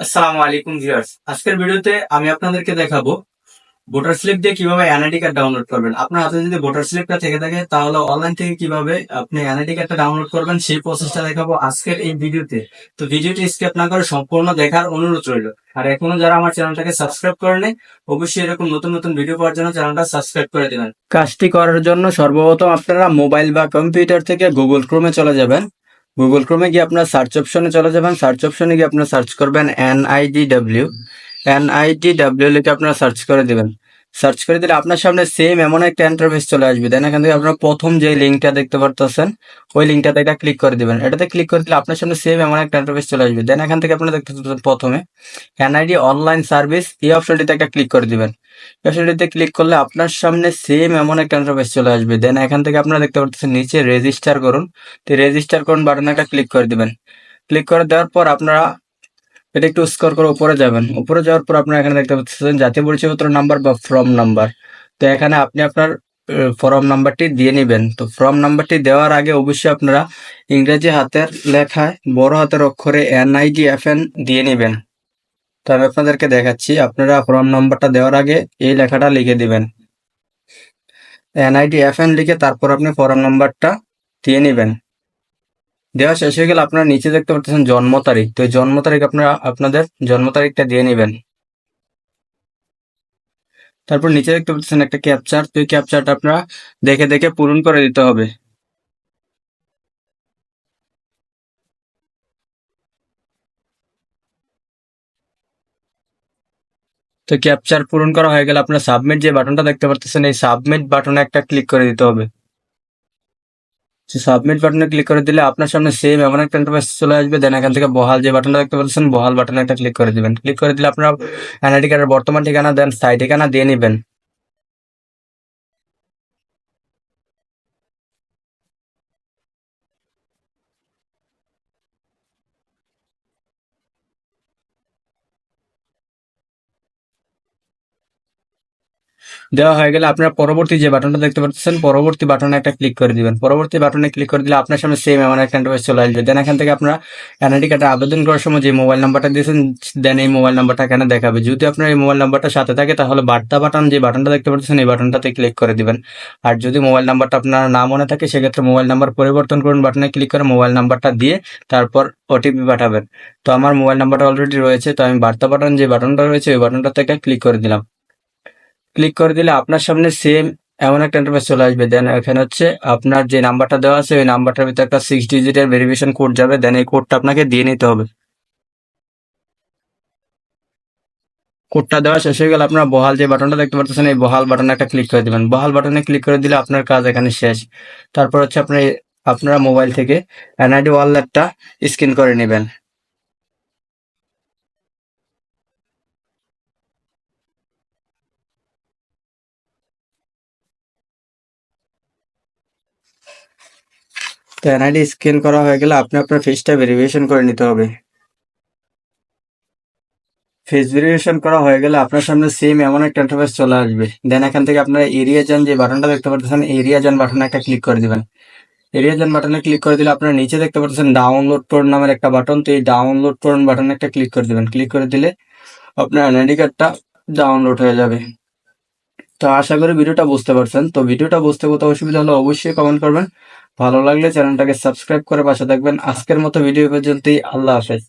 আসসালামু আলাইকুম ভিউয়ার্স। আজকের ভিডিওতে আমি আপনাদেরকে দেখাবো ভোটার স্লিপ দিয়ে কীভাবে এনআইডি কার্ড ডাউনলোড করবেন। আপনার হাতে যদি ভোটার স্লিপটা থেকে থাকে, তাহলে অনলাইন থেকে কীভাবে আপনি এনআইডি কার্ডটা ডাউনলোড করবেন, সেই প্রসেসটা দেখাবো আজকের এই ভিডিওতে। তো ভিডিওটি স্কিপ না করে সম্পূর্ণ দেখার অনুরোধ রইল। আর এখনও যারা আমার চ্যানেলটাকে সাবস্ক্রাইব করেনি অবশ্যই এরকম নতুন নতুন ভিডিও পাওয়ার জন্য চ্যানেলটা সাবস্ক্রাইব করে দিবেন। কাজটি করার জন্য সর্বপ্রথম আপনারা মোবাইল বা কম্পিউটার থেকে গুগল ক্রোমে চলে যাবেন। গুগল ক্রোমে গিয়ে আপনার সার্চ অপশনে চলে যাবেন। সার্চ অপশনে গিয়ে আপনার সার্চ করবেন এনআইডিডব্লিউ এনআইডিডব্লিউ লিখে আপনারা সার্চ করে দিবেন। সার্চ করে দিলে আপনার সামনে সেম এমন একটা ইন্টারফেস চলে আসবে। দেন এখান থেকে আপনারা প্রথম যে লিঙ্কটা দেখতে পারতেছেন, ওই লিঙ্কটাতে এটা ক্লিক করে দিবেন। এটাতে ক্লিক করে দিলে আপনার সামনে সেম এমন একটা ইন্টারফেস চলে আসবে। দেন এখান থেকে আপনারা দেখতে পাচ্ছেন প্রথমে এনআইডি অনলাইন সার্ভিস এই অপশনটিতে একটা ক্লিক করে দিবেন। এই অপশনটিতে ক্লিক করলে আপনার সামনে সেম এমন একটা ইন্টারফেস চলে আসবে। দেন এখান থেকে আপনারা দেখতে পাচ্ছেন নিচে রেজিস্টার করুন। তো রেজিস্টার করুন বাটনে একটা ক্লিক করে দিবেন। ক্লিক করে দেওয়ার পর আপনারা এটা একটু স্কোর করে উপরে যাবেন। উপরে যাওয়ার পর আপনারা এখানে দেখতে পাচ্ছেন জাতীয় পরিচয়পত্র নাম্বার বা ফর্ম নাম্বার তো এখানে আপনি আপনার ফর্ম নাম্বারটি দিয়ে নেবেন। তো ফর্ম নাম্বারটি দেওয়ার আগে অবশ্যই আপনারা ইংরেজি হাতের লেখায় বড় হাতের অক্ষরে এনআইডি এফ এন দিয়ে নেবেন। তো আমি আপনাদেরকে দেখাচ্ছি, আপনারা ফর্ম নাম্বারটা দেওয়ার আগে এই লেখাটা লিখে দিবেন। এনআইডি এফ এন লিখে তারপর আপনি ফর্ম নাম্বারটা দিয়ে নেবেন। দেওয়া শেষ হয়ে গেলে আপনারা নিচে দেখতে পাচ্ছেন জন্ম তারিখ। তো জন্ম তারিখ আপনারা, আপনাদের জন্ম তারিখটা দিয়ে নেবেন। তারপর নিচে দেখতে পাচ্ছেন একটা ক্যাপচার তো এই ক্যাপচারটা আপনারা দেখে দেখে পূরণ করে দিতে হবে। তো ক্যাপচার পূরণ করা হয়ে গেলে আপনার সাবমিট যে বাটনটা দেখতে পাচ্ছেন এই সাবমিট বাটনে একটা ক্লিক করে দিতে হবে। সাবমিট বাটনে ক্লিক করে দিলে আপনার সামনে সেম এমন একটা ইন্টারফেস চলে আসবে। দেন এখান থেকে বহাল যে বাটনটা দেখতে পাচ্ছেন, বহাল বাটনে একটা ক্লিক করে দিবেন। ক্লিক করে দিলে আপনারা এনআইডি কার্ডের বর্তমান ঠিকানা দেন সাই ঠিকানা দিয়ে নেবেন। দেওয়া হয়ে গেলে আপনারা পরবর্তী যে বাটনটা দেখতে পাচ্ছেন, পরবর্তী বাটনে একটা ক্লিক করে দিবেন। পরবর্তী বাটনে ক্লিক করে দিলে আপনার সামনে সেম এমন একটা ইন্টারফেস চলে আসবে। দেন এখান থেকে আপনারা এনআইডি কার্ডে আবেদন করার সময় যে মোবাইল নাম্বারটা দিয়েছেন দেন এই মোবাইল নাম্বারটা এখানে দেখাবে। যদি আপনার এই মোবাইল নাম্বারটা সাথে থাকে, তাহলে বার্তা বাটন যে বাটনটা দেখতে পাচ্ছেন, এই বাটনটাতে ক্লিক করে দিবেন। আর যদি মোবাইল নাম্বারটা আপনার না মনে থাকে, সেক্ষেত্রে মোবাইল নাম্বার পরিবর্তন করুন বাটনে ক্লিক করে মোবাইল নাম্বারটা দিয়ে তারপর ওটিপি পাঠাবেন। তো আমার মোবাইল নাম্বারটা অলরেডি রয়েছে, তো আমি বার্তা বাটন যে বাটনটা রয়েছে, ওই বাটনটা থেকে ক্লিক করে দিলাম। ক্লিক করে দিলে আপনার সামনে সেম এমন একটা ইন্টারফেস চলে আসবে। দেন এখানে হচ্ছে আপনার যে নাম্বারটা দেওয়া আছে, ওই নাম্বারটার ভিতরে একটা সিক্স ডিজিটের ভেরিফিকেশন কোড যাবে। দেন এই কোডটা আপনাকে দিয়ে নিতে হবে। কোডটা দেওয়া শেষ হয়ে গেলে আপনার বহাল যে বাটনটা দেখতে পাচ্ছেন এই বহাল বাটনে একটা ক্লিক করে দিবেন। বহাল বাটনে ক্লিক করে দিলে আপনার কাজ এখানে শেষ। তারপর হচ্ছে আপনি আপনারা মোবাইল থেকে এনআইডি ওয়ালেটটা স্ক্যান করে নেবেন। তো এনআইডি স্ক্যান করা হয়ে গেলে আপনি আপনার ফেসটা ভেরিফিকেশন করে নিতে হবে। ফেস ভেরিফিকেশন করা হয়ে গেলে আপনার সামনে সেম এমন একটা ইন্টারফেস চলে আসবে। দেন এখান থেকে আপনারা এরিয়া যান যে বাটনটা দেখতে পাচ্ছেন এরিয়া যান বাটনে একটা ক্লিক করে দিবেন। এরিয়া যান বাটনে ক্লিক করে দিলে আপনারা নিচে দেখতে পাচ্ছেন ডাউনলোড করুন নামের একটা বাটন তো এই ডাউনলোড করুন বাটনে একটা ক্লিক করে দিবেন। ক্লিক করে দিলে আপনার এনআইডি কার্ডটা ডাউনলোড হয়ে যাবে। তো আশা করি ভিডিওটা বুঝতে পারছেন। তো ভিডিওটা বুঝতে কোথাও অসুবিধা হলে অবশ্যই কমেন্ট করবেন। ভালো লাগলে চ্যানেলটাকে সাবস্ক্রাইব করে পাশে থাকবেন। আজকের মতো ভিডিও পর্যন্তই। আল্লাহ হাফেজ।